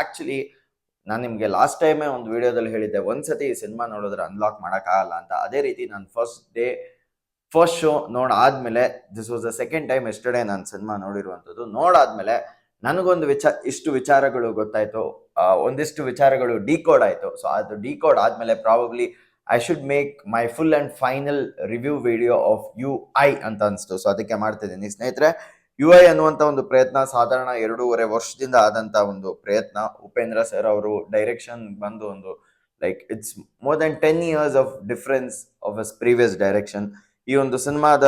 Actually ನಾನು ನಿಮಗೆ last ಟೈಮೇ ಒಂದು ವಿಡಿಯೋದಲ್ಲಿ ಹೇಳಿದ್ದೆ ಒಂದ್ಸತಿ ಈ ಸಿನಿಮಾ ನೋಡಿದ್ರೆ ಅನ್ಲಾಕ್ ಮಾಡೋಕ್ಕಾಗಲ್ಲ ಅಂತ. ಅದೇ ರೀತಿ ನಾನು first day first show ನೋಡಾದ್ಮೇಲೆ this was the second time yesterday ನಾನು ಸಿನಿಮಾ ನೋಡಿರುವಂಥದ್ದು. ನೋಡಾದ್ಮೇಲೆ ನನಗೊಂದು ವಿಚಾರ ಇಷ್ಟು ವಿಚಾರಗಳು ಗೊತ್ತಾಯ್ತು. ಒಂದಿಷ್ಟು ವಿಚಾರಗಳು ಡಿಕೋಡ್ ಆಯಿತು. ಸೊ ಅದು ಡಿಕೋಡ್ ಆದ್ಮೇಲೆ probably I should make my full and final review video of U I ಅಂತ ಅನಿಸ್ತು. ಸೊ ಅದಕ್ಕೆ ಮಾಡ್ತಿದ್ದೀನಿ. ಸ್ನೇಹಿತರೆ ಯು ಐ ಅನ್ನುವಂಥ ಒಂದು ಪ್ರಯತ್ನ ಸಾಧಾರಣ ಎರಡೂವರೆ ವರ್ಷದಿಂದ ಆದಂತ ಒಂದು ಪ್ರಯತ್ನ. ಉಪೇಂದ್ರ ಸರ್ ಅವರು ಡೈರೆಕ್ಷನ್ ಬಂದು ಒಂದು like it's more than ten years of difference of us previous direction ಈ ಒಂದು ಸಿನಿಮಾದ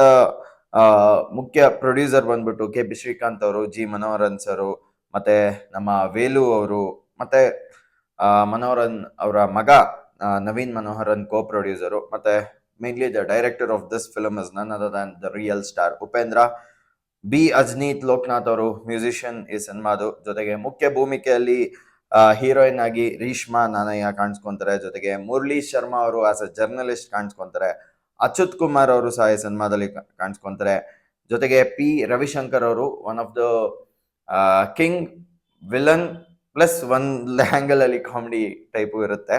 ಮುಖ್ಯ ಪ್ರೊಡ್ಯೂಸರ್ ಬಂದ್ಬಿಟ್ಟು ಕೆ ಪಿ ಶ್ರೀಕಾಂತ್ ಅವರು, ಜಿ ಮನೋಹರನ್ ಸರು, ಮತ್ತೆ ನಮ್ಮ ವೇಲು ಅವರು, ಮತ್ತೆ ಮನೋಹರನ್ ಅವರ ಮಗ ನವೀನ್ ಮನೋಹರನ್ ಕೋ ಪ್ರೊಡ್ಯೂಸರು ಮತ್ತೆ mainly the director of this film is none other than the real star Upendra B. Ajaneesh Loknath ಅವರು, ಮ್ಯೂಸಿಷಿಯನ್ ಈ ಸಿನಿಮಾದು ಜೊತೆಗೆ ಮುಖ್ಯ ಭೂಮಿಕೆಯಲ್ಲಿ ಹೀರೋಯಿನ್ ಆಗಿ ರೀಷ್ಮಾ ನಾನಯ್ಯ ಕಾಣಿಸ್ಕೊಂತಾರೆ. ಜೊತೆಗೆ ಮುರಳಿ ಶರ್ಮಾ ಅವರು ಆಸ್ ಅ ಜರ್ನಲಿಸ್ಟ್ ಕಾಣಿಸ್ಕೊಂತಾರೆ. ಅಚ್ಯುತ್ ಕುಮಾರ್ ಅವರು ಸಹ ಈ ಸಿನಿಮಾದಲ್ಲಿ ಕಾಣಿಸ್ಕೊಂತಾರೆ. ಜೊತೆಗೆ ಪಿ. ರವಿಶಂಕರ್ ಅವರು one of the king villain plus one angle ಅಲ್ಲಿ ಕಾಮಿಡಿ ಟೈಪು ಇರುತ್ತೆ.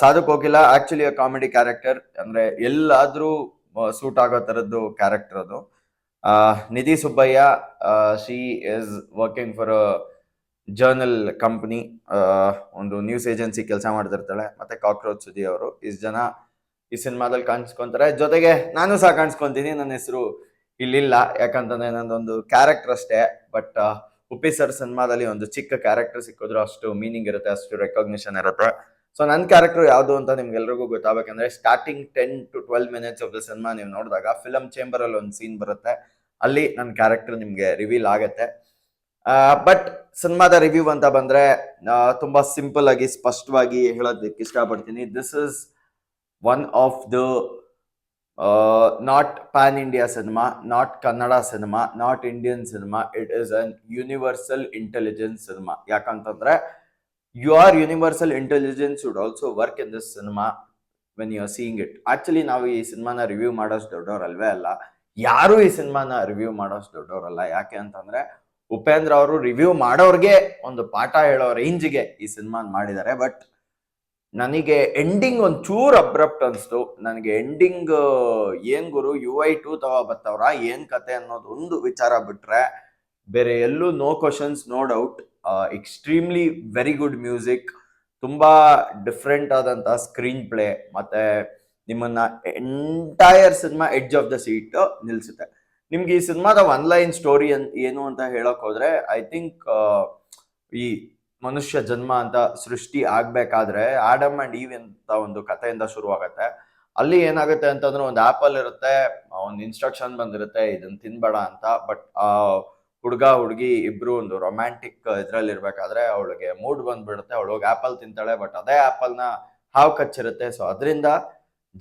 Sadhu Kokila actually comedy character ಅಂದ್ರೆ ಎಲ್ಲಾದ್ರೂ ಸೂಟ್ ಆಗೋ ತರದ್ದು ಕ್ಯಾರೆಕ್ಟರ್ ಅದು. Nidhi Subbaiah she is working for journal company ಒಂದು ನ್ಯೂಸ್ ಏಜೆನ್ಸಿ ಕೆಲಸ ಮಾಡ್ತಿರ್ತಾಳೆ. ಮತ್ತೆ ಕಾಕ್ರೋಚ್ ಸುದಿ ಅವರು. ಇಷ್ಟು ಜನ ಈ ಸಿನಿಮಾದಲ್ಲಿ ಕಾಣಿಸ್ಕೊಂತಾರೆ. ಜೊತೆಗೆ ನಾನು ಸಹ ಕಾಣಿಸ್ಕೊಂತೀನಿ. ನನ್ನ ಹೆಸರು ಇಲ್ಲಿಲ್ಲ. ಯಾಕಂತಂದ್ರೆ ನಂದೊಂದು ಕ್ಯಾರೆಕ್ಟರ್ ಅಷ್ಟೇ. ಬಟ್ ಉಪ್ಪಿ ಸರ್ ಸಿನಿಮಾದಲ್ಲಿ ಒಂದು ಚಿಕ್ಕ ಕ್ಯಾರೆಕ್ಟರ್ ಸಿಕ್ಕಿದ್ರು ಅಷ್ಟು ಮೀನಿಂಗ್ ಇರುತ್ತೆ, ಅಷ್ಟು ರೆಕಗ್ನಿಷನ್ ಇರುತ್ತೆ. ಸೊ ನನ್ನ ಕ್ಯಾರೆಕ್ಟರ್ ಯಾವುದು ಅಂತ ನಿಮ್ಗೆಲ್ರಿಗೂ ಗೊತ್ತಾಗಬೇಕಂದ್ರೆ starting ten to twelve minutes of the cinema ನೀವು ನೋಡಿದಾಗ ಫಿಲಮ್ ಚೇಂಬರ್ ಅಲ್ಲಿ ಒಂದು ಸೀನ್ ಬರುತ್ತೆ. ಅಲ್ಲಿ ನನ್ನ ಕ್ಯಾರೆಕ್ಟರ್ ನಿಮಗೆ ರಿವೀಲ್ ಆಗತ್ತೆ. ಬಟ್ ಸಿನಿಮಾದ ರಿವ್ಯೂ ಅಂತ ಬಂದ್ರೆ ತುಂಬ ಸಿಂಪಲ್ ಆಗಿ, ಸ್ಪಷ್ಟವಾಗಿ ಹೇಳೋದಕ್ಕೆ ಇಷ್ಟಪಡ್ತೀನಿ. This is one of the not pan India cinema not Kannada cinema not Indian cinema it is an universal intelligence cinema ಯಾಕಂತಂದ್ರೆ your universal intelligence would also work in this cinema when you are seeing it actually ನಾವು ಈ ಸಿನಿಮಾನ review ಮಾಡೋಷ್ಟು ದೊಡ್ಡವರಲ್ವೇ ಅಲ್ಲ. ಯಾರು ಈ ಸಿನಿಮಾನ review ಮಾಡೋಷ್ಟು ದೊಡ್ಡವರಲ್ಲ. ಯಾಕೆ ಅಂತಂದ್ರೆ, ಉಪೇಂದ್ರ ಅವರು ರಿವ್ಯೂ ಮಾಡೋರ್ಗೆ ಒಂದು ಪಾಠ ಹೇಳೋ ರೇಂಜ್ಗೆ ಈ ಸಿನಿಮಾನ ಮಾಡಿದ್ದಾರೆ. ಬಟ್ ನನಗೆ ಎಂಡಿಂಗ್ ಒಂದು ಚೂರ್ ಅಬ್ರಪ್ಟ್ ಅನಿಸ್ತು. ನನಗೆ ಎಂಡಿಂಗ್ ಏನ್ ಗುರು ಯು ಐ ಟೂ ತಗೋ ಬತ್ತವ್ರ, ಏನ್ ಕತೆ ಅನ್ನೋದು ಒಂದು ವಿಚಾರ ಬಿಟ್ರೆ ಬೇರೆ ಎಲ್ಲೂ no questions no doubt extremely very good music ತುಂಬಾ ಡಿಫ್ರೆಂಟ್ ಆದಂತಹ ಸ್ಕ್ರೀನ್ ಪ್ಲೇ ಮತ್ತೆ ನಿಮ್ಮನ್ನ entire cinema edge of the seat ನಿಲ್ಸುತ್ತೆ. ನಿಮ್ಗೆ ಈ ಸಿನಿಮಾದ ಒನ್ ಲೈನ್ ಸ್ಟೋರಿ ಏನು ಅಂತ ಹೇಳಕ್ ಹೋದ್ರೆ ಐ ಥಿಂಕ್ ಈ ಮನುಷ್ಯ ಜನ್ಮ ಅಂತ ಸೃಷ್ಟಿ ಆಗ್ಬೇಕಾದ್ರೆ ಆಡಮ್ ಅಂಡ್ ಈವ್ ಅಂತ ಒಂದು ಕಥೆಯಿಂದ ಶುರುವಾಗತ್ತೆ. ಅಲ್ಲಿ ಏನಾಗುತ್ತೆ ಅಂತಂದ್ರೆ ಒಂದು ಆಪಲ್ ಇರುತ್ತೆ, ಒಂದು ಇನ್ಸ್ಟ್ರಕ್ಷನ್ ಬಂದಿರುತ್ತೆ, ಇದನ್ನ ತಿನ್ಬೇಡ ಅಂತ. ಬಟ್ ಆ, ಹುಡುಗ, ಹುಡುಗಿ ಇಬ್ರು ಒಂದು ರೊಮ್ಯಾಂಟಿಕ್ ಇದ್ರಲ್ಲಿ ಇರ್ಬೇಕಾದ್ರೆ ಅವಳಿಗೆ ಮೂಡ್ ಬಂದ್ಬಿಡುತ್ತೆ. ಅವಳು ಹೋಗಿ ಆಪಲ್ ತಿಂತಾಳೆ ಬಟ್ ಅದೇ ಆಪಲ್ನ ಹಾವು ಕಚ್ಚಿರುತ್ತೆ. ಸೊ ಅದರಿಂದ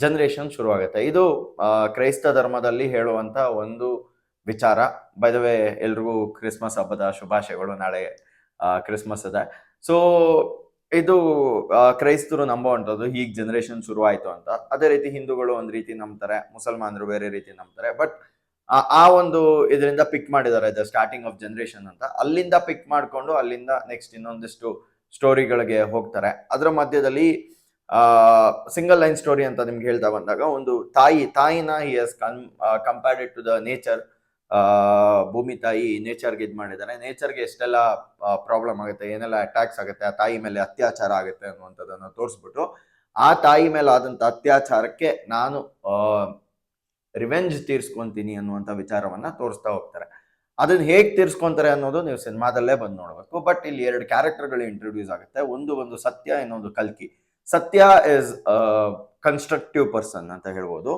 ಜನರೇಷನ್ ಶುರುವಾಗುತ್ತೆ. ಇದು ಕ್ರೈಸ್ತ ಧರ್ಮದಲ್ಲಿ ಹೇಳುವಂತ ಒಂದು ವಿಚಾರ. ಬೈ ದ ವೇ ಎಲ್ರಿಗೂ ಕ್ರಿಸ್ಮಸ್ ಹಬ್ಬದ ಶುಭಾಶಯಗಳು ನಾಳೆ ಕ್ರಿಸ್ಮಸ್ ಇದೆ. ಸೊ ಇದು ಕ್ರೈಸ್ತರು ನಂಬುವಂಥದ್ದು ಈಗ ಜನರೇಷನ್ ಶುರುವಾಯಿತು ಅಂತ. ಅದೇ ರೀತಿ ಹಿಂದೂಗಳು ಒಂದು ರೀತಿ ನಂಬ್ತಾರೆ, ಮುಸಲ್ಮಾನರು ಬೇರೆ ರೀತಿ ನಂಬ್ತಾರೆ. ಬಟ್ ಆ ಒಂದು ಇದರಿಂದ ಪಿಕ್ ಮಾಡಿದ್ದಾರೆ ದ ಸ್ಟಾರ್ಟಿಂಗ್ ಆಫ್ ಜನರೇಷನ್ ಅಂತ. ಅಲ್ಲಿಂದ ಪಿಕ್ ಮಾಡಿಕೊಂಡು ಅಲ್ಲಿಂದ ನೆಕ್ಸ್ಟ್ ಇನ್ನೊಂದಿಷ್ಟು ಸ್ಟೋರಿಗಳಿಗೆ ಹೋಗ್ತಾರೆ. ಅದರ ಮಧ್ಯದಲ್ಲಿ ಸಿಂಗಲ್ ಲೈನ್ ಸ್ಟೋರಿ ಅಂತ ನಿಮ್ಗೆ ಹೇಳ್ತಾ ಬಂದಾಗ ಒಂದು ತಾಯಿ, ತಾಯಿನ ಹಿ ಹಸ್ ಕಂಪೇರ್ಡ್ ಟು ದ ನೇಚರ್ ಭೂಮಿ ತಾಯಿ ನೇಚರ್ಗೆ ಇದು ಮಾಡಿದ್ದಾರೆ ನೇಚರ್ಗೆ ಎಷ್ಟೆಲ್ಲ ಪ್ರಾಬ್ಲಮ್ ಆಗುತ್ತೆ, ಏನೆಲ್ಲ ಅಟ್ಯಾಕ್ಸ್ ಆಗುತ್ತೆ, ಆ ತಾಯಿ ಮೇಲೆ ಅತ್ಯಾಚಾರ ಆಗುತ್ತೆ ಅನ್ನುವಂಥದ್ದನ್ನು ತೋರಿಸ್ಬಿಟ್ಟು ಆ ತಾಯಿ ಮೇಲೆ ಆದಂಥ ಅತ್ಯಾಚಾರಕ್ಕೆ ನಾನು ರಿವೆಂಜ್ ತೀರ್ಸ್ಕೊಂತೀನಿ ಅನ್ನುವಂಥ ವಿಚಾರವನ್ನ ತೋರಿಸ್ತಾ ಹೋಗ್ತಾರೆ. ಅದನ್ನ ಹೇಗೆ ತೀರ್ಸ್ಕೊಂತಾರೆ ಅನ್ನೋದು ನೀವು ಸಿನಿಮಾದಲ್ಲೇ ಬಂದು ನೋಡಬೇಕು. ಬಟ್ ಇಲ್ಲಿ ಎರಡು ಕ್ಯಾರೆಕ್ಟರ್ಗಳು ಇಂಟ್ರೊಡ್ಯೂಸ್ ಆಗುತ್ತೆ. ಒಂದು ಒಂದು ಸತ್ಯ, ಇನ್ನೊಂದು ಕಲ್ಕಿ. ಸತ್ಯ ಇಸ್ ಕನ್ಸ್ಟ್ರಕ್ಟಿವ್ ಪರ್ಸನ್ ಅಂತ ಹೇಳ್ಬೋದು.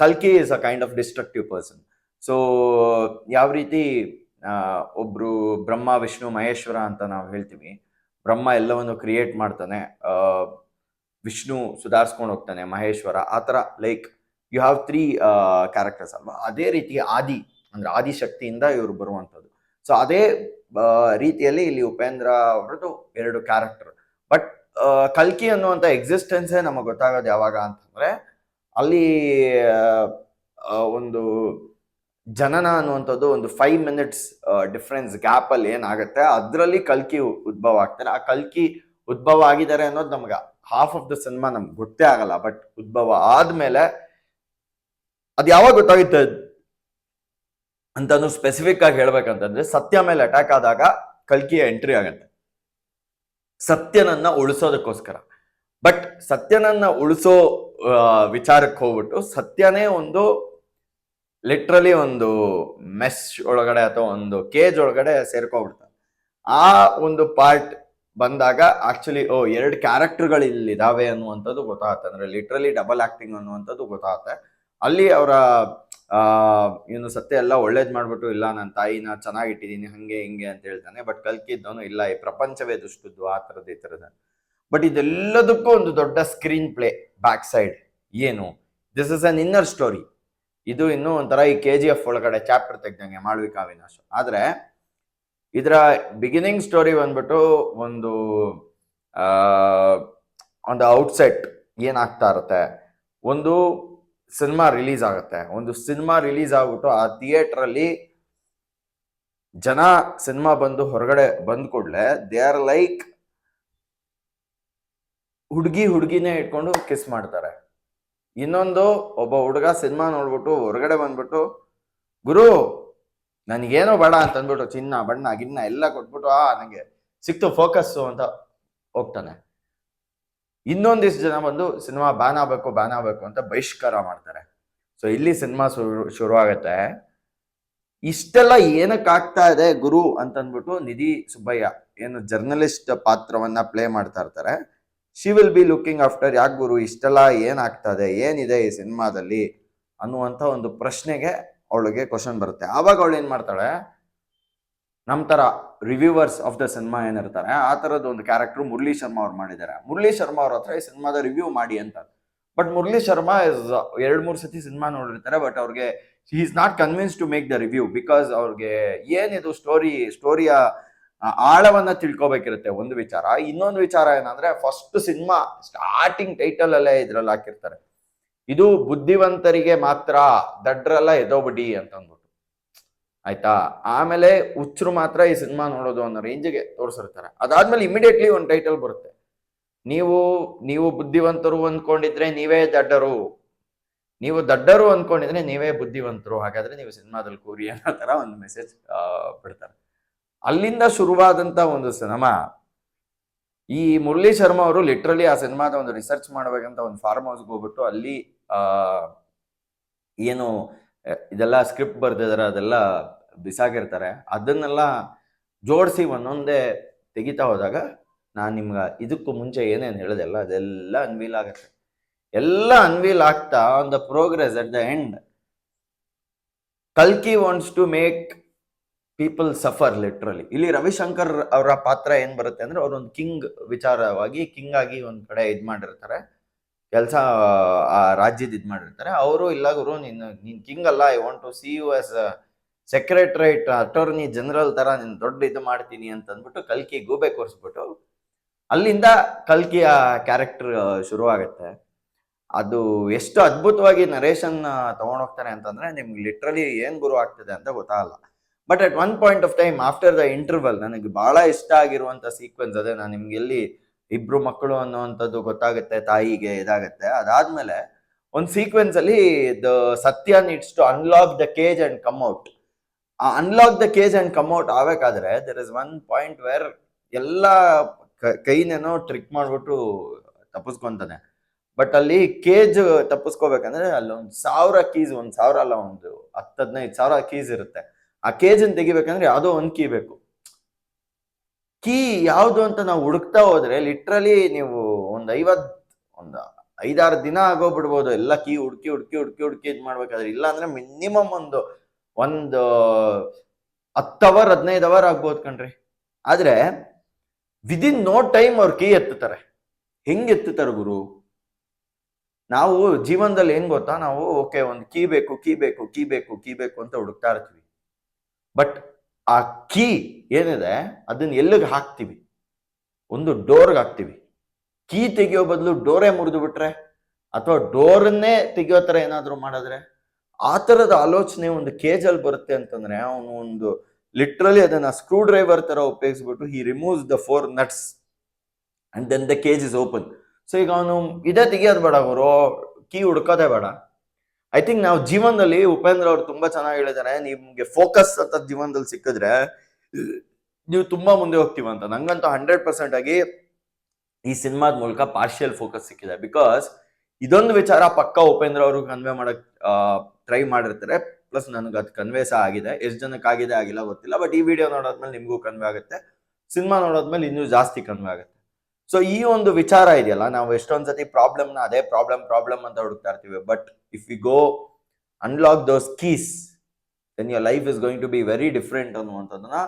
ಕಲ್ಕಿ is a kind of destructive person so ಯಾವ ರೀತಿ ಒಬ್ರು ಬ್ರಹ್ಮ, ವಿಷ್ಣು, ಮಹೇಶ್ವರ ಅಂತ ನಾವು ಹೇಳ್ತೀವಿ, ಬ್ರಹ್ಮ ಎಲ್ಲವನ್ನು ಕ್ರಿಯೇಟ್ ಮಾಡ್ತಾನೆ ವಿಷ್ಣು ಸುಧಾರಿಸ್ಕೊಂಡು ಹೋಗ್ತಾನೆ, ಮಹೇಶ್ವರ, ಆ ಥರ like you have three characters ಅಲ್ವಾ? ಅದೇ ರೀತಿ ಆದಿ, ಅಂದ್ರೆ ಆದಿಶಕ್ತಿಯಿಂದ ಇವರು ಬರುವಂಥದ್ದು. ಸೊ ಅದೇ ರೀತಿಯಲ್ಲಿ ಇಲ್ಲಿ ಉಪೇಂದ್ರ ಅವರದ್ದು ಎರಡು ಕ್ಯಾರೆಕ್ಟರ್ ಬಟ್ ಕಲ್ಕಿ ಅನ್ನುವಂಥ ಎಕ್ಸಿಸ್ಟೆನ್ಸೇ ನಮಗೆ ಗೊತ್ತಾಗೋದು ಯಾವಾಗ ಅಂತಂದರೆ, ಅಲ್ಲಿ ಒಂದು ಜನನ ಅನ್ನುವಂಥದ್ದು ಒಂದು ಫೈವ್ ಮಿನಿಟ್ಸ್ ಡಿಫ್ರೆನ್ಸ್ ಗ್ಯಾಪ್ ಅಲ್ಲಿ ಏನಾಗುತ್ತೆ, ಅದರಲ್ಲಿ ಕಲ್ಕಿ ಉದ್ಭವ ಆಗ್ತಾರೆ. ಆ ಕಲ್ಕಿ ಉದ್ಭವ ಆಗಿದ್ದಾರೆ ಅನ್ನೋದು ನಮ್ಗೆ ಹಾಫ್ ಆಫ್ ದ ಸಿನಿಮಾ ನಮ್ಗೆ ಗೊತ್ತೇ ಆಗಲ್ಲ ಬಟ್ ಉದ್ಭವ ಆದ್ಮೇಲೆ ಅದು ಯಾವಾಗ ಗೊತ್ತಾಗುತ್ತೆ ಅಂತಾನು ಸ್ಪೆಸಿಫಿಕ್ ಆಗಿ ಹೇಳ್ಬೇಕಂತಂದ್ರೆ, ಸತ್ಯ ಮೇಲೆ ಅಟ್ಯಾಕ್ ಆದಾಗ ಕಲ್ಕಿಯ ಎಂಟ್ರಿ ಆಗತ್ತೆ. ಸತ್ಯನನ್ನ ಉಳಿಸೋದಕ್ಕೋಸ್ಕರ. ಬಟ್ ಸತ್ಯನನ್ನ ಉಳಿಸೋ ವಿಚಾರಕ್ಕೆ ಹೋಗ್ಬಿಟ್ಟು ಸತ್ಯನೇ ಒಂದು ಲಿಟ್ರಲಿ ಒಂದು ಮೆಸ್ ಒಳಗಡೆ ಅಥವಾ ಒಂದು ಕೇಜ್ ಒಳಗಡೆ ಸೇರ್ಕೊಬಿಡ್ತಾನೆ ಆ ಒಂದು ಪಾರ್ಟ್ ಬಂದಾಗ ಆಕ್ಚುಲಿ, ಓ, ಎರಡು ಕ್ಯಾರೆಕ್ಟರ್ಗಳು ಇಲ್ಲಿದ್ದಾವೆ ಅನ್ನುವಂಥದ್ದು ಗೊತ್ತಾಗುತ್ತೆ. ಅಂದ್ರೆ ಲಿಟ್ರಲಿ ಡಬಲ್ ಆಕ್ಟಿಂಗ್ ಅನ್ನುವಂಥದ್ದು ಗೊತ್ತಾಗುತ್ತೆ. ಅಲ್ಲಿ ಅವರ ಇವನು ಸತ್ಯ ಎಲ್ಲ ಒಳ್ಳೇದು ಮಾಡ್ಬಿಟ್ಟು, ಇಲ್ಲ ನನ್ನ ತಾಯಿನ ಚೆನ್ನಾಗಿಟ್ಟಿದ್ದೀನಿ ಹಂಗೆ ಹಿಂಗೆ ಅಂತ ಹೇಳ್ತಾನೆ. ಬಟ್ ಕಲ್ಕಿದ್ದವನು ಇಲ್ಲ, ಈ ಪ್ರಪಂಚವೇ ದುಷ್ಟದ್ದು, ಆ ಥರದ್ದು ಈ ಥರದ ಬಟ್ ಇದೆಲ್ಲದಕ್ಕೂ ಒಂದು ದೊಡ್ಡ ಸ್ಕ್ರೀನ್ ಪ್ಲೇ ಬ್ಯಾಕ್ ಸೈಡ್ ಏನು? This is an inner story ಇದು ಇನ್ನೂ ಒಂಥರ ಈ ಕೆ ಜಿ ಎಫ್ ಒಳಗಡೆ ಚಾಪ್ಟರ್ ತೆಗ್ದಂಗೆ, ಮಾಳ್ವಿಕ ಅವಿನಾಶ್. ಆದ್ರೆ, ಇದರ ಬಿಗಿನಿಂಗ್ ಸ್ಟೋರಿ ಬಂದ್ಬಿಟ್ಟು ಒಂದು ಒಂದು ಔಟ್ಸೆಟ್ ಏನಾಗ್ತಾ ಇರುತ್ತೆ? ಒಂದು ಸಿನಿಮಾ ರಿಲೀಸ್ ಆಗುತ್ತೆ. ಒಂದು ಸಿನಿಮಾ ರಿಲೀಸ್ ಆಗ್ಬಿಟ್ಟು ಆ ಥಿಯೇಟರ್ ಅಲ್ಲಿ ಜನ ಸಿನಿಮಾ ಬಂದು ಹೊರಗಡೆ ಬಂದ್ ಕೂಡಲೇ ದೇ ಆರ್ ಲೈಕ್ ಹುಡುಗಿ ಹುಡುಗಿನೇ ಇಟ್ಕೊಂಡು ಕಿಸ್ ಮಾಡ್ತಾರೆ. ಇನ್ನೊಂದು ಒಬ್ಬ ಹುಡುಗ ಸಿನಿಮಾ ನೋಡ್ಬಿಟ್ಟು ಹೊರಗಡೆ ಬಂದ್ಬಿಟ್ಟು, ಗುರು, ನನಗೇನೋ ಬೇಡ ಅಂತ ಅಂದ್ಬಿಟ್ಟು ಚಿನ್ನ, ಬಣ್ಣ ಗಿನ್ನ ಎಲ್ಲ ಕೊಟ್ಬಿಟ್ಟು, ಆ ನನಗೆ ಸಿಕ್ತು ಫೋಕಸ್ಸು ಅಂತ ಹೋಗ್ತಾನೆ. ಇನ್ನೊಂದಿಷ್ಟು ಜನ ಬಂದು ಸಿನಿಮಾ ಬ್ಯಾನ್ ಆಗಬೇಕು ಬ್ಯಾನ್ ಆಗಬೇಕು ಅಂತ ಬಹಿಷ್ಕಾರ ಮಾಡ್ತಾರೆ. ಸೊ ಇಲ್ಲಿ ಸಿನಿಮಾ ಶುರು ಶುರು ಆಗತ್ತೆ ಇಷ್ಟೆಲ್ಲ ಏನಕ್ಕೆ ಆಗ್ತಾ ಇದೆ ಗುರು ಅಂತಂದ್ಬಿಟ್ಟು ನಿಧಿ ಸುಬ್ಬಯ್ಯ ಏನು ಜರ್ನಲಿಸ್ಟ್ ಪಾತ್ರವನ್ನ ಪ್ಲೇ ಮಾಡ್ತಾ ಇರ್ತಾರೆ. She will be looking after ಯಾಕೆ ಗುರು? ಇಷ್ಟೆಲ್ಲ ಏನಾಗ್ತಾ ಇದೆ? ಏನಿದೆ ಈ ಸಿನಿಮಾದಲ್ಲಿ? ಅನ್ನುವಂಥ ಒಂದು ಪ್ರಶ್ನೆಗೆ ಅವಳಿಗೆ ಕ್ವಶನ್ ಬರುತ್ತೆ. ಆವಾಗ ಅವಳು ಏನು ಮಾಡ್ತಾಳೆ? ನಮ್ಮ ಥರ ರಿವ್ಯೂವರ್ಸ್ ಆಫ್ ದ ಸಿನಿಮಾ ಏನಿರ್ತಾರೆ, ಆ ಥರದ ಒಂದು ಕ್ಯಾರೆಕ್ಟರ್ ಮುರಳಿ ಶರ್ಮಾ ಅವ್ರು ಮಾಡಿದ್ದಾರೆ ಮುರಳಿ ಶರ್ಮಾ ಅವ್ರ ಹತ್ರ ಈ ಸಿನಿಮಾದ ರಿವ್ಯೂ ಮಾಡಿ ಅಂತ. ಬಟ್ ಮುರಳಿ ಶರ್ಮಾ ಇಸ್ ಎರಡು ಮೂರು ಸತಿ ಸಿನಿಮಾ ನೋಡಿರ್ತಾರೆ ಬಟ್ ಅವ್ರಿಗೆ he is not convince to make the review because ಅವ್ರಿಗೆ ಏನಿದು ಸ್ಟೋರಿ ಸ್ಟೋರಿಯ ಆಳವನ್ನ ತಿಳ್ಕೊಬೇಕಿರುತ್ತೆ. ಒಂದು ವಿಚಾರ. ಇನ್ನೊಂದು ವಿಚಾರ ಏನಂದ್ರೆ ಫಸ್ಟ್ ಸಿನಿಮಾ ಸ್ಟಾರ್ಟಿಂಗ್ ಟೈಟಲ್ ಅಲ್ಲೇ ಇದ್ರಲ್ಲಿ ಹಾಕಿರ್ತಾರೆ. ಇದು ಬುದ್ಧಿವಂತರಿಗೆ ಮಾತ್ರ ದಡ್ರಲ್ಲ ಎದೋಬಿಡಿ ಅಂತ ಅಂದ್ಬಿಟ್ಟು ಆಯ್ತಾ? ಆಮೇಲೆ ಹುಚ್ಚರು ಮಾತ್ರ ಈ ಸಿನಿಮಾ ನೋಡೋದು ಅನ್ನೋ ರೇಂಜ್ಗೆ ತೋರಿಸಿರ್ತಾರೆ. ಅದಾದ್ಮೇಲೆ ಇಮಿಡಿಯೇಟ್ಲಿ ಒಂದು ಟೈಟಲ್ ಬರುತ್ತೆ. ನೀವು ನೀವು ಬುದ್ಧಿವಂತರು ಅಂದ್ಕೊಂಡಿದ್ರೆ ನೀವೇ ದಡ್ಡರು. ನೀವು ದಡ್ಡರು ಅಂದ್ಕೊಂಡಿದ್ರೆ ನೀವೇ ಬುದ್ಧಿವಂತರು. ಹಾಗಾದ್ರೆ ನೀವು ಸಿನಿಮಾದಲ್ಲಿ ಕೂರಿ ಅನ್ನೋ ತರ ಒಂದು ಮೆಸೇಜ್ ಬಿಡ್ತಾರೆ. ಅಲ್ಲಿಂದ ಶುರುವಾದಂತ ಒಂದು ಸಿನಿಮಾ, ಈ ಮುರಳಿ ಶರ್ಮಾ ಅವರು ಲಿಟ್ರಲಿ ಆ ಸಿನಿಮಾದ ಒಂದು ರಿಸರ್ಚ್ ಮಾಡ್ಬೇಕಂತ ಒಂದು ಫಾರ್ಮ್ ಹೌಸ್ಗೆ ಹೋಗ್ಬಿಟ್ಟು ಅಲ್ಲಿ ಏನು, ಇದೆಲ್ಲ ಸ್ಕ್ರಿಪ್ಟ್ ಬರ್ದಿದಾರೆ, ಅದೆಲ್ಲ ಬಿಸಾಕಿರ್ತಾರೆ ಅದನ್ನೆಲ್ಲ ಜೋಡಿಸಿ ಒಂದೊಂದೇ ತೆಗಿತಾ ಹೋದಾಗ ನಾನು ನಿಮ್ಗೆ ಇದಕ್ಕೂ ಮುಂಚೆ ಏನೇನು ಹೇಳಿದೆಲ್ಲ ಅದೆಲ್ಲ ಅನ್ವೀಲ್ ಆಗುತ್ತೆ. ಎಲ್ಲ ಅನ್ವೀಲ್ ಆಗ್ತಾ on the progress at the end ಕಲ್ಕಿ wants to make people suffer literally ಇಲ್ಲಿ ರವಿಶಂಕರ್ ಅವರ ಪಾತ್ರ ಏನ್ ಬರುತ್ತೆ ಅಂದ್ರೆ ಅವ್ರೊಂದು ಕಿಂಗ್ ವಿಚಾರವಾಗಿ ಕಿಂಗ್ ಆಗಿ ಒಂದು ಕಡೆ ಇದು ಮಾಡಿರ್ತಾರೆ. ಕೆಲಸ, ಆ ರಾಜ್ಯದ ಇದು ಮಾಡಿರ್ತಾರೆ. ಅವರು ಇಲ್ಲ ಗುರು, ನೀನು ನೀನು ಕಿಂಗ್ ಅಲ್ಲ I want to see you as secretariat attorney general ತರ ನಿನ್ ದೊಡ್ಡ ಇದು ಮಾಡ್ತೀನಿ ಅಂತ ಅಂದ್ಬಿಟ್ಟು ಕಲ್ಕಿ ಗೂಬೆ ಕೊರ್ಸ್ಬಿಟ್ಟು ಅಲ್ಲಿಂದ ಕಲ್ಕಿಯ ಕ್ಯಾರೆಕ್ಟರ್ ಶುರುವಾಗುತ್ತೆ. ಅದು ಎಷ್ಟು ಅದ್ಭುತವಾಗಿ ನರೇಶನ್ ತಗೊಂಡೋಗ್ತಾರೆ ಅಂತಂದ್ರೆ ನಿಮ್ಗೆ ಲಿಟ್ರಲಿ ಏನ್ ಗುರು ಆಗ್ತದೆ ಅಂತ ಗೊತ್ತಾಗಲ್ಲ. But at one point of time after the interval ನನಗೆ ಬಹಳ ಇಷ್ಟ ಆಗಿರುವಂತ ಸೀಕ್ವೆನ್ಸ್ ಅದೇ, ನಾನು ನಿಮ್ಗೆ ಎಲ್ಲಿ ಇಬ್ರು ಮಕ್ಕಳು ಅನ್ನೋವಂಥದ್ದು ಗೊತ್ತಾಗುತ್ತೆ, ತಾಯಿಗೆ ಇದಾಗುತ್ತೆ. ಅದಾದ್ಮೇಲೆ ಒಂದು ಸೀಕ್ವೆನ್ಸ್ ಅಲ್ಲಿ the Satya needs to unlock the cage and come out unlock the cage and come out ಆಗ್ಬೇಕಾದ್ರೆ there is one point where ಎಲ್ಲ ಕೈನೇನೋ ಟ್ರಿಕ್ ಮಾಡ್ಬಿಟ್ಟು ತಪ್ಪಿಸ್ಕೊಂತಾನೆ. ಬಟ್ ಅಲ್ಲಿ ಕೇಜ್ ತಪ್ಪಿಸ್ಕೋಬೇಕಂದ್ರೆ ಅಲ್ಲಿ ಒಂದು ಸಾವಿರ ಕೀಸ್ ಒಂದು ಸಾವಿರ ಅಲ್ಲ, ಒಂದು ಹತ್ತು ಹದಿನೈದು ಸಾವಿರ ಕೀಸ್ ಇರುತ್ತೆ. ಆ ಕೇಜನ್ ತೆಗಿಬೇಕಂದ್ರೆ ಯಾವುದೋ ಒಂದು ಕೀ ಬೇಕು. ಕೀ ಯಾವುದು ಅಂತ ನಾವು ಹುಡುಕ್ತಾ ಹೋದ್ರೆ ಲಿಟ್ರಲಿ ನೀವು ಒಂದು ಐವತ್, ಒಂದು ಐದಾರು ದಿನ ಆಗೋಗ್ಬಿಡ್ಬೋದು. ಎಲ್ಲ ಕೀ ಹುಡುಕಿ ಹುಡುಕಿ ಹುಡುಕಿ ಹುಡುಕಿ ಇದು ಮಾಡ್ಬೇಕಾದ್ರೆ ಇಲ್ಲ ಅಂದ್ರೆ ಮಿನಿಮಮ್ ಒಂದು ಒಂದು, ಹತ್ತು ಅವರ್ ಹದಿನೈದು ಅವರ್ ಆಗ್ಬೋದು ಕಣ್ರಿ. ಆದ್ರೆ ವಿದಿನ್ ನೋ ಟೈಮ್ ಅವ್ರು ಕೀ ಎತ್ತುತ್ತಾರೆ. ಹೆಂಗ್ ಎತ್ತುತ್ತಾರೆ ಗುರು? ನಾವು ಜೀವನದಲ್ಲಿ ಏನ್ ಗೊತ್ತಾ? ನಾವು ಓಕೆ ಒಂದು ಕೀ ಬೇಕು ಕೀ ಬೇಕು ಕೀ ಬೇಕು ಕೀ ಬೇಕು ಅಂತ ಹುಡುಕ್ತಾ ಇರ್ತೀವಿ. ಬಟ್ ಆ ಕೀ ಏನಿದೆ? ಅದನ್ನ ಎಲ್ಲಿಗೆ ಹಾಕ್ತಿವಿ? ಒಂದು ಡೋರ್ಗೆ ಹಾಕ್ತಿವಿ. ಕೀ ತೆಗಿಯೋ ಬದಲು ಡೋರೇ ಮುರಿದು ಬಿಟ್ರೆ? ಅಥವಾ ಡೋರನ್ನೇ ತೆಗಿಯೋ ಥರ ಏನಾದರೂ ಮಾಡಿದ್ರೆ? ಆ ಥರದ ಆಲೋಚನೆ ಒಂದು ಕೇಜ್ ಅಲ್ಲಿ ಬರುತ್ತೆ ಅಂತಂದ್ರೆ ಅವನು ಒಂದು ಲಿಟ್ರಲಿ ಅದನ್ನ ಸ್ಕ್ರೂ ಡ್ರೈವರ್ ತರ ಉಪಯೋಗಿಸ್ಬಿಟ್ಟು he removes the four nuts and then the cage is open so ಈಗ ಅವನು ಇದೇ ತೆಗಿಯೋದು ಬೇಡ ಅವರು ಕೀ ಹುಡ್ಕೋದೆ ಬೇಡ. ಐ ಥಿಂಕ್ ನಾವು ಜೀವನದಲ್ಲಿ ಉಪೇಂದ್ರ ಅವ್ರು ತುಂಬಾ ಚೆನ್ನಾಗಿ ಹೇಳಿದ್ದಾರೆ ನಿಮ್ಗೆ ಫೋಕಸ್ ಅಂತ ಜೀವನದಲ್ಲಿ ಸಿಕ್ಕಿದ್ರೆ, ನೀವು ತುಂಬಾ ಮುಂದೆ ಹೋಗ್ತೀವಂತ ಅಂತ. ನಂಗಂತೂ ಹಂಡ್ರೆಡ್ ಪರ್ಸೆಂಟ್ ಆಗಿ ಈ ಸಿನಿಮಾದ ಮೂಲಕ ಪಾರ್ಷಿಯಲ್ ಫೋಕಸ್ ಸಿಕ್ಕಿದೆ. ಬಿಕಾಸ್ ಇದೊಂದು ವಿಚಾರ ಪಕ್ಕ ಉಪೇಂದ್ರ ಅವರು ಕನ್ವೆ ಮಾಡಕ್ ಟ್ರೈ ಮಾಡಿರ್ತಾರೆ. ಪ್ಲಸ್ ನನಗೆ ಅದು ಕನ್ವೇ ಸಹ ಆಗಿದೆ. ಎಷ್ಟು ಜನಕ್ಕೆ ಆಗಿದೆ ಆಗಿಲ್ಲ ಗೊತ್ತಿಲ್ಲ. ಬಟ್ ಈ ವಿಡಿಯೋ ನೋಡೋದ್ಮೇಲೆ ನಿಮಗೂ ಕನ್ವೆ ಆಗುತ್ತೆ. ಸಿನಿಮಾ ನೋಡೋದ್ಮೇಲೆ ಇನ್ನೂ ಜಾಸ್ತಿ ಕನ್ವೆ ಆಗುತ್ತೆ. ಸೊ ಈ ಒಂದು ವಿಚಾರ ಇದೆಯಲ್ಲ, ನಾವು ಎಷ್ಟೊಂದು ಸತಿ ಪ್ರಾಬ್ಲಮ್ನ ಅದೇ ಪ್ರಾಬ್ಲಮ್ ಪ್ರಾಬ್ಲಮ್ ಅಂತ ಹುಡುಕ್ತಾ ಇರ್ತೀವಿ. But if you go unlock those keys then your life is going to be very different ಅನ್ನುವಂಥದ್ದನ್ನ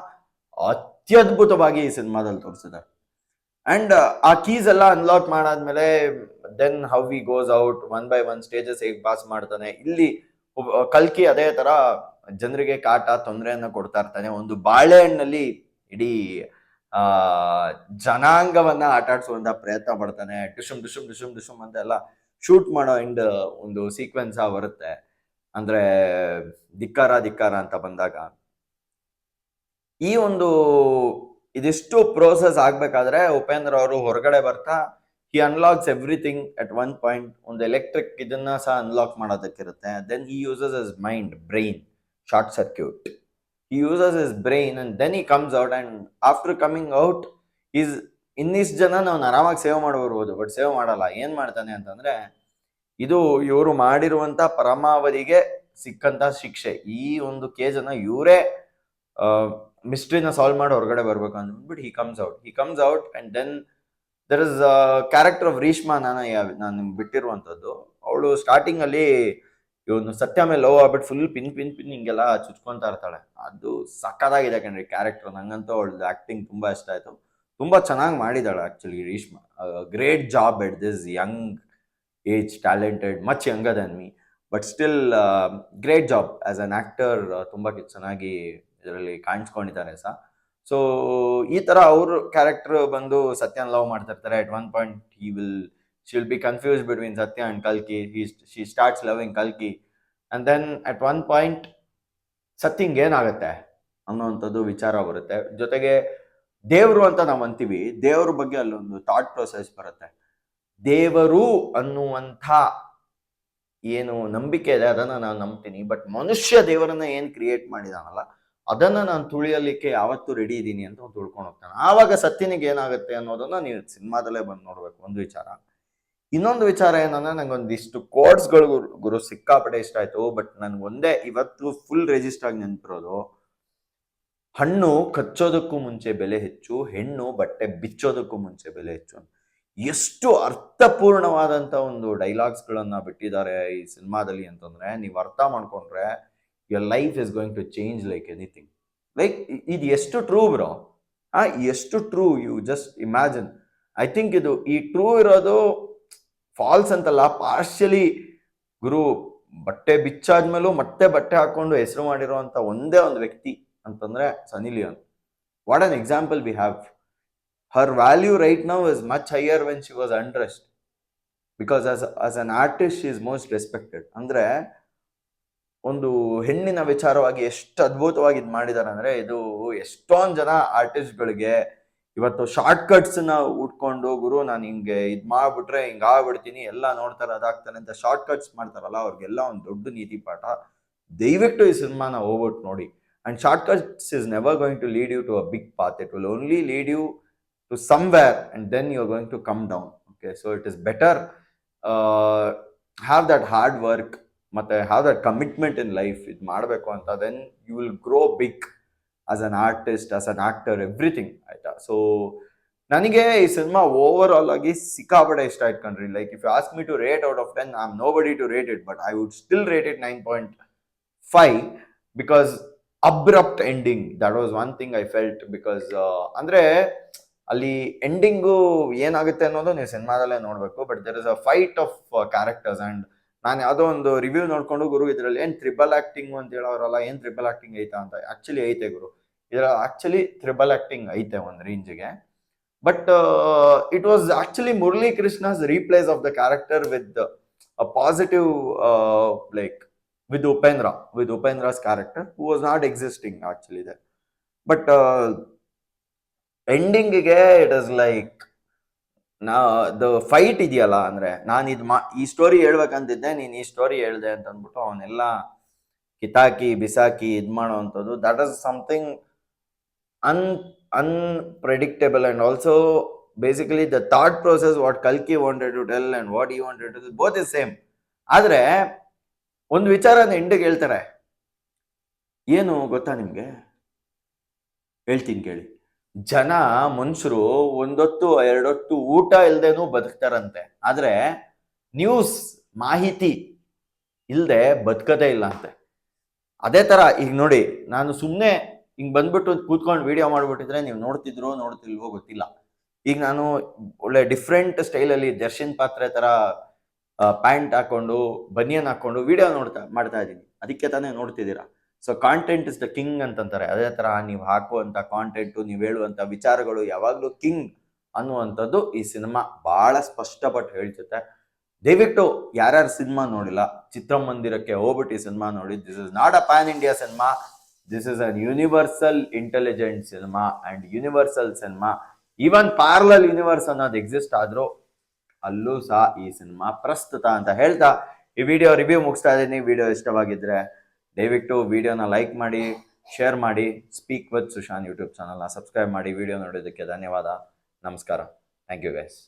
ಅತ್ಯದ್ಭುತವಾಗಿ ಈ ಸಿನಿಮಾದಲ್ಲಿ ತೋರಿಸಿದ್ದಾರೆ. ಅಂಡ್ ಆ ಕೀಸ್ ಎಲ್ಲ ಅನ್ಲಾಕ್ ಮಾಡಾದ್ಮೇಲೆ then how we goes out one by one stages ಹೇಗೆ ಪಾಸ್ ಮಾಡ್ತಾನೆ, ಇಲ್ಲಿ ಕಲ್ಕಿ ಅದೇ ತರ ಜನರಿಗೆ ಕಾಟ, ತೊಂದರೆಯನ್ನ ಕೊಡ್ತಾ ಇರ್ತಾನೆ. ಒಂದು ಬಾಳೆಹಣ್ಣಲ್ಲಿ ಇಡೀ, ಆ, ಜನಾಂಗವನ್ನ ಆಟ ಆಡ್ಸುವಂತ ಪ್ರಯತ್ನ ಪಡ್ತಾನೆ. ಡಿಸುಮ್ ಡಿಸುಮ್ ಡಿಸುಮ್ ಡಿಸುಮ್ ಅಂತ ಎಲ್ಲ ಶೂಟ್ ಮಾಡೋ ಎಂಡ್ ಒಂದು ಸೀಕ್ವೆನ್ಸ್ ಬರುತ್ತೆ. ಅಂದ್ರೆ ಧಿಕ್ಕಾರ ಧಿಕ್ಕಾರ ಅಂತ ಬಂದಾಗ. ಈ ಒಂದು, ಇದಿಷ್ಟು ಪ್ರೋಸೆಸ್ ಆಗ್ಬೇಕಾದ್ರೆ ಉಪೇಂದ್ರ ಅವರು ಹೊರಗಡೆ ಬರ್ತಾ he unlocks everything at one point ಒಂದು ಎಲೆಕ್ಟ್ರಿಕ್ ಇದನ್ನ ಸಹ unlock ಮಾಡೋದಕ್ಕಿರುತ್ತೆ. Then he uses his mind brain short circuit he uses his brain and then he comes out and after coming out is ಇನ್ನಿಷ್ಟು ಜನ ನಾವು ಆರಾಮಾಗಿ ಸೇವ್ ಮಾಡ್ಬರ್ಬೋದು ಬಟ್ ಸೇವ್ ಮಾಡಲ್ಲ. ಏನ್ ಮಾಡ್ತಾನೆ ಅಂತಂದ್ರೆ, ಇದು ಇವರು ಮಾಡಿರುವಂತ ಪರಮಾವಧಿಗೆ ಸಿಕ್ಕಂತ ಶಿಕ್ಷೆ. ಈ ಒಂದು ಕೇಜನ್ನು ಇವರೇ ಮಿಸ್ಟ್ರಿನ ಸಾಲ್ವ್ ಮಾಡಿ ಹೊರಗಡೆ ಬರ್ಬೇಕು ಅಂದ್ಬಿಟ್ಟು he comes out he comes out and then there is character of Reeshma ನಾನು ನಾನು ನಿಮ್ಗೆ ಬಿಟ್ಟಿರುವಂತದ್ದು ಅವಳು ಸ್ಟಾರ್ಟಿಂಗ್ ಅಲ್ಲಿ ಇವನು ಸತ್ಯ ಮೇಲೆ ಲವ್ ಆಗ್ಬಿಟ್ಟು ಫುಲ್ ಪಿನ್ ಪಿನ್ ಪಿನ್ ಹಿಂಗೆಲ್ಲ ಚುಚ್ಕೊಂತಾ ಇರ್ತಾಳೆ. ಅದು ಸಕ್ಕದಾಗಿದೆ ಕಣ್ರಿ ಕ್ಯಾರೆಕ್ಟರ್ ನಂಗಂತೂ ಅವಳದು ಆಕ್ಟಿಂಗ್ ತುಂಬಾ ಇಷ್ಟ ಆಯ್ತು. ತುಂಬಾ ಚೆನ್ನಾಗಿ ಮಾಡಿದಾಳೆ actually Reeshma great job at this young age talented much younger than me but still great job as an actor ತುಂಬಾ ಚೆನ್ನಾಗಿ ಇದರಲ್ಲಿ ಕಾಣಿಸ್ಕೊಂಡಿದ್ದಾರೆ ಸಹ. ಸೊ ಈ ತರ ಅವ್ರ ಕ್ಯಾರೆಕ್ಟರ್ ಬಂದು ಸತ್ಯನ್ ಲವ್ ಮಾಡ್ತಾ ಇರ್ತಾರೆ at one point he will she will be confuse between Satya and ಕಲ್ಕಿ. ಶಿ ಸ್ಟಾರ್ಟ್ಸ್ ಲವಿಂಗ್ ಕಲ್ಕಿ. And then at one point ಸತ್ಯಂಗೆ ಏನಾಗುತ್ತೆ ಅನ್ನೋವಂಥದ್ದು ವಿಚಾರ ಬರುತ್ತೆ. ಜೊತೆಗೆ, ದೇವರು ಅಂತ ನಾವು ಅಂತೀವಿ, ದೇವ್ರ ಬಗ್ಗೆ ಅಲ್ಲೊಂದು ಥಾಟ್ ಪ್ರೊಸೆಸ್ ಬರುತ್ತೆ. ದೇವರು ಅನ್ನುವಂಥ ಏನು ನಂಬಿಕೆ ಇದೆ, ಅದನ್ನ ನಾನು ನಂಬ್ತೀನಿ. ಬಟ್ ಮನುಷ್ಯ ದೇವರನ್ನ ಏನು ಕ್ರಿಯೇಟ್ ಮಾಡಿದಾನಲ್ಲ ಅದನ್ನ ನಾನು ತುಳಿಯಲಿಕ್ಕೆ ಯಾವತ್ತು ರೆಡಿ ಇದ್ದೀನಿ ಅಂತ ತುಳ್ಕೊಂಡು ಹೋಗ್ತಾನೆ. ಆವಾಗ ಸತ್ತಿನಿಗೆ ಏನಾಗುತ್ತೆ ಅನ್ನೋದನ್ನ ನೀವು ಸಿನಿಮಾದಲ್ಲೇ ಬಂದು ನೋಡ್ಬೇಕು. ಒಂದು ವಿಚಾರ. ಇನ್ನೊಂದು ವಿಚಾರ ಏನಂದ್ರೆ ನಂಗೆ ಒಂದಿಷ್ಟು ಕೋಡ್ಸ್ಗಳು ಗುರು ಸಿಕ್ಕಾಪಟ್ಟೆ ಇಷ್ಟ ಆಯ್ತು. ಬಟ್ ನನ್ಗೆ ಒಂದೇ ಇವತ್ತು ಫುಲ್ ರೆಜಿಸ್ಟರ್ ಆಗಿ ನೆನ್ಪಿರೋದು, ಹಣ್ಣು ಕಚ್ಚೋದಕ್ಕೂ ಮುಂಚೆ ಬೆಲೆ ಹೆಚ್ಚು, ಹೆಣ್ಣು ಬಟ್ಟೆ ಬಿಚ್ಚೋದಕ್ಕೂ ಮುಂಚೆ ಬೆಲೆ ಹೆಚ್ಚು. ಎಷ್ಟು ಅರ್ಥಪೂರ್ಣವಾದಂತ ಒಂದು ಡೈಲಾಗ್ಸ್ ಗಳನ್ನ ಬಿಟ್ಟಿದ್ದಾರೆ ಈ ಸಿನಿಮಾದಲ್ಲಿ ಅಂತಂದ್ರೆ, ನೀವು ಅರ್ಥ ಮಾಡ್ಕೊಂಡ್ರೆ your life is going to change like anything like ಇದು ಎಷ್ಟು ಟ್ರೂ ಬ್ರೋ ಆ, ಎಷ್ಟು true you just imagine I think ಇದು ಈ ಟ್ರೂ ಇರೋದು ಫಾಲ್ಸ್ ಅಂತಲ್ಲ ಪಾರ್ಷಿಯಲಿ ಗುರು ಬಟ್ಟೆ ಬಿಚ್ಚಾದ್ಮೇಲೂ ಮತ್ತೆ ಬಟ್ಟೆ ಹಾಕೊಂಡು ಹೆಸರು ಮಾಡಿರುವಂತ ಒಂದೇ ಒಂದು ವ್ಯಕ್ತಿ ಅಂತಂದ್ರೆ Sunny Leone. What an example we have her value right now is much higher when she was undressed because as as an artist is most respected ಅಂದ್ರೆ ಒಂದು ಹೆಣ್ಣಿನ ವಿಚಾರವಾಗಿ ಎಷ್ಟು ಅದ್ಭುತವಾಗಿ ಇದು ಮಾಡಿದ್ದಾರೆ ಅಂದ್ರೆ ಇದು ಎಷ್ಟೊಂದ್ ಜನ ಆರ್ಟಿಸ್ಟ್ಗಳಿಗೆ ಇವತ್ತು ಶಾರ್ಟ್ ಕಟ್ಸ್ನ ಉಟ್ಕೊಂಡು ಗುರು ನಾನು ಹಿಂಗೆ ಇದ್ ಮಾಡ್ಬಿಟ್ರೆ ಹಿಂಗ ಆಗ್ಬಿಡ್ತೀನಿ, ಎಲ್ಲ ನೋಡ್ತಾರೆ ಅದಾಗ್ತಾನೆ ಅಂತ ಶಾರ್ಟ್ ಕಟ್ಸ್ ಮಾಡ್ತಾರಲ್ಲ, ಅವ್ರಿಗೆಲ್ಲ ಒಂದು ದೊಡ್ಡ ನೀತಿ ಪಾಠ. ದಯವಿಟ್ಟು ಈ ಸಿನಿಮಾನ ಹೋಗ್ಬಿಟ್ಟು ನೋಡಿ. And short cuts is never going to lead you to a big path. It will only lead you to somewhere and then you are going to come down. Okay, so it is better. Have that hard work. ಮತ್ತೆ have that commitment in life ಇದು ಮಾಡಬೇಕು ಅಂತ then you will grow big as an artist as an actor everything ಆಯ್ತಾ? So ನನಗೆ ಈ cinema over all ಆಗಿ ಸಿಕ್ಕಾಪಟ್ಟೆ ಇಷ್ಟ ಆಯ್ತು ಕಣ್ರಿ. Like if you ask me to rate out of ten I am no body to rate it but I would still rate it nine point five because abrupt ending that was one thing I felt because ಅಂದ್ರೆ ಅಲ್ಲಿ ending ಏನಾಗುತ್ತೆ ಅನ್ನೋದು ನೀವು ಸಿನಿಮಾದಲ್ಲೇ ನೋಡಬೇಕು but there is a fight of characters and ನಾನು ಯಾವುದೋ ಒಂದು ರಿವ್ಯೂ ನೋಡ್ಕೊಂಡು ಗುರು ಇದರಲ್ಲಿ ಏನ್ ತ್ರಿಬಲ್ ಆಕ್ಟಿಂಗ್ ಅಂತ ಹೇಳೋರಲ್ಲ, ಏನ್ ತ್ರಿಬಲ್ ಆ್ಯಕ್ಟಿಂಗ್ ಐತಾ ಅಂತ? ಆಕ್ಚುಲಿ ಐತೆ ಗುರು. ಇದರ ಆ್ಯಕ್ಚುಲಿ ತ್ರಿಬಲ್ ಆ್ಯಕ್ಟಿಂಗ್ ಐತೆ ಒಂದು ರೇಂಜ್ಗೆ but it was actually Murali Krishna's replace of the character with a positive like with Upendra with Upendra's character who was not existing actually ಇದೆ but ಎಂಡಿಂಗಿಗೆ it is like ನಾ, the fight ಇದೆಯಲ್ಲ, ಅಂದ್ರೆ ನಾನು ಇದು ಮಾ, ಈ ಸ್ಟೋರಿ ಹೇಳ್ಬೇಕಂತಿದ್ದೆ, ನೀನು ಈ ಸ್ಟೋರಿ ಹೇಳ್ದೆ ಅಂತ ಅಂದ್ಬಿಟ್ಟು ಅವನ್ನೆಲ್ಲ ಕಿತಾಕಿ, ಬಿಸಾಕಿ ಇದು ಮಾಡೋ ಅಂಥದ್ದು that is something an unpredictable and also basically the thought process what ಕಲ್ಕಿ wanted to tell and what you wanted to both is same ಆದರೆ ಒಂದು ವಿಚಾರ ಎಂಡಿಗೆ ಹೇಳ್ತಾರೆ. ಏನು ಗೊತ್ತಾ ನಿಮಗೆ? ಹೇಳ್ತೀನಿ ಕೇಳಿ. ಜನ ಮನುಷ್ಯರು ಒಂದೊತ್ತು, ಎರಡೊತ್ತು ಊಟ ಇಲ್ದೇನೂ ಬದುಕ್ತಾರಂತೆ. ಆದ್ರೆ ನ್ಯೂಸ್ ಮಾಹಿತಿ ಇಲ್ಲದೆ ಬದುಕದೇ ಇಲ್ಲ ಅಂತೆ ಅದೇ ತರ ಈಗ ನೋಡಿ, ನಾನು ಸುಮ್ಮನೆ ಹಿಂಗ್ ಬಂದ್ಬಿಟ್ಟು ಕೂತ್ಕೊಂಡು ವಿಡಿಯೋ ಮಾಡ್ಬಿಟ್ಟಿದ್ರೆ ನೀವು ನೋಡ್ತಿದ್ರೋ ನೋಡ್ತಿಲ್ವೋ ಗೊತ್ತಿಲ್ಲ. ಈಗ ನಾನು ಒಳ್ಳೆ ಡಿಫ್ರೆಂಟ್ ಸ್ಟೈಲಲ್ಲಿ ದರ್ಶನ್ ಪಾತ್ರೆ ತರ ಪ್ಯಾಂಟ್ ಹಾಕೊಂಡು, ಬನಿಯನ್ ಹಾಕೊಂಡು ವಿಡಿಯೋ ನೋಡ್ತಾ, ಮಾಡ್ತಾ ಇದ್ದೀನಿ. ಅದಕ್ಕೆ ತಾನೇ ನೋಡ್ತಿದ್ದೀರಾ? So content is the king ಅಂತಂತಾರೆ. ಅದೇ ತರ ನೀವು ಹಾಕುವಂತ ಕಾಂಟೆಂಟು ನೀವು ಹೇಳುವಂತ ವಿಚಾರಗಳು ಯಾವಾಗ್ಲೂ ಕಿಂಗ್ ಅನ್ನುವಂಥದ್ದು ಈ ಸಿನಿಮಾ ಬಹಳ ಸ್ಪಷ್ಟಪಟ್ಟು ಹೇಳ್ಸುತ್ತೆ ದಯವಿಟ್ಟು ಯಾರ್ಯಾರು ಸಿನಿಮಾ ನೋಡಿಲ್ಲ, ಚಿತ್ರಮಂದಿರಕ್ಕೆ ಹೋಗ್ಬಿಟ್ಟು ಈ ಸಿನಿಮಾ ನೋಡಿ. This is not a pan India cinema this is an universal intelligent cinema and universal cinema even parallel universe ಅನ್ನೋದು ಎಕ್ಸಿಸ್ಟ್ ಆದ್ರೂ ಅಲ್ಲೂ ಸಹ ಈ ಸಿನಿಮಾ ಪ್ರಸ್ತುತ ಅಂತ ಹೇಳ್ತಾ ಈ ವಿಡಿಯೋ ರಿವ್ಯೂ ಮುಗಿಸ್ತಾ ಇದ್ದೀನಿ. ವಿಡಿಯೋ ಇಷ್ಟವಾಗಿದ್ರೆ ದಯವಿಟ್ಟು ವಿಡಿಯೋನ ಲೈಕ್ ಮಾಡಿ, ಶೇರ್ ಮಾಡಿ ಸ್ಪೀಕ್ ವಿತ್ ಸುಶಾನ್ ಯೂಟ್ಯೂಬ್ ಚಾನಲ್ನ ಸಬ್ಸ್ಕ್ರೈಬ್ ಮಾಡಿ, ವಿಡಿಯೋ ನೋಡೋದಕ್ಕೆ ಧನ್ಯವಾದ. ನಮಸ್ಕಾರ. Thank you guys